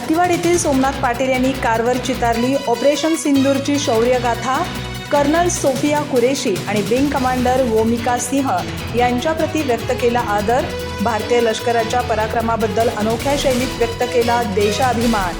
अतिवाड येथील सोमनाथ पाटील यांनी कारवर चितारली. ऑपरेशन सिंदूरची शौर्यगाथा कर्नल सोफिया कुरेशी आणि विंग कमांडर वोमिका सिंह यांच्याप्रती व्यक्त केला आदर. भारतीय लष्कराच्या पराक्रमाबद्दल अनोख्या शैलीत व्यक्त केला देशाभिमान.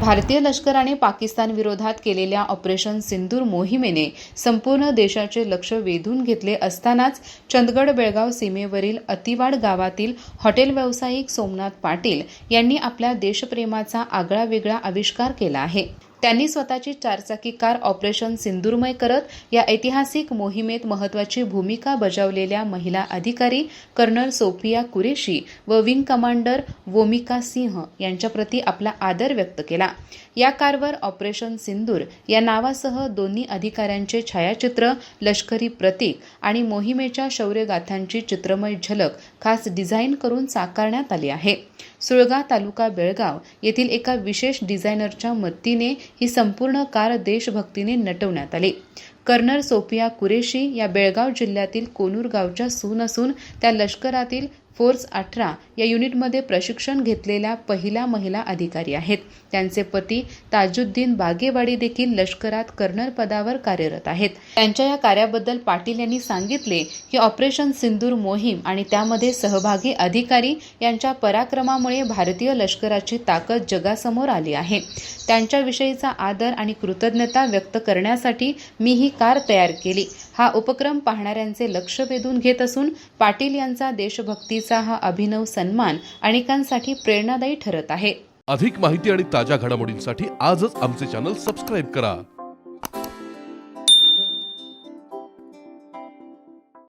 भारतीय लष्कराने पाकिस्तान विरोधात केलेल्या ऑपरेशन सिंदूर मोहिमेने संपूर्ण देशाचे लक्ष वेधून घेतले असतानाच चंदगड बेळगाव सीमेवरील अतिवाड गावातील हॉटेल व्यावसायिक सोमनाथ पाटील यांनी आपल्या देशप्रेमाचा आगळा वेगळा आविष्कार केला आहे. त्यांनी स्वतःची चारचाकी कार ऑपरेशन सिंदूरमय करत या ऐतिहासिक मोहिमेत महत्वाची भूमिका बजावलेल्या महिला अधिकारी कर्नल सोफिया कुरेशी व विंग कमांडर वोमिका सिंह यांच्याप्रती आपला आदर व्यक्त केला. या कारवर ऑपरेशन सिंदूर या नावासह दोन्ही अधिकाऱ्यांचे छायाचित्र लष्करी प्रतीक आणि मोहिमेच्या शौर्यगाथांची चित्रमय झलक खास डिझाईन करून साकारण्यात आली आहे. सुळगा तालुका बेळगाव येथील एका विशेष डिझायनरच्या मदतीने ही संपूर्ण कार देशभक्तीने नटवण्यात आली. कर्नल सोफिया कुरेशी या बेळगाव जिल्ह्यातील कोनूर गावच्या सून असून त्या लष्करातील फोर्स अठरा या युनिटमध्ये प्रशिक्षण घेतलेल्या पहिल्या महिला अधिकारी आहेत. त्यांचे पती ताजुद्दीन बागेवाडी देखील लष्करात कर्नल पदावर कार्यरत आहेत. त्यांच्या या कार्याबद्दल पाटील यांनी सांगितले की ऑपरेशन सिंदूर मोहीम आणि त्यामध्ये सहभागी अधिकारी यांच्या पराक्रमामुळे भारतीय लष्कराची ताकद जगासमोर आली आहे. त्यांच्याविषयीचा आदर आणि कृतज्ञता व्यक्त करण्यासाठी मी ही कार तयार केली. हा उपक्रम पाहणाऱ्यांचे लक्ष वेधून घेत असून पाटील यांचा देशभक्ती देशभक्तीचा हा अभिनव सन्मान अनेकांसाठी प्रेरणादायी ठरत आहे. अधिक माहिती आणि ताज्या घडामोडींसाठी आजच आमचे चॅनल सबस्क्राईब करा.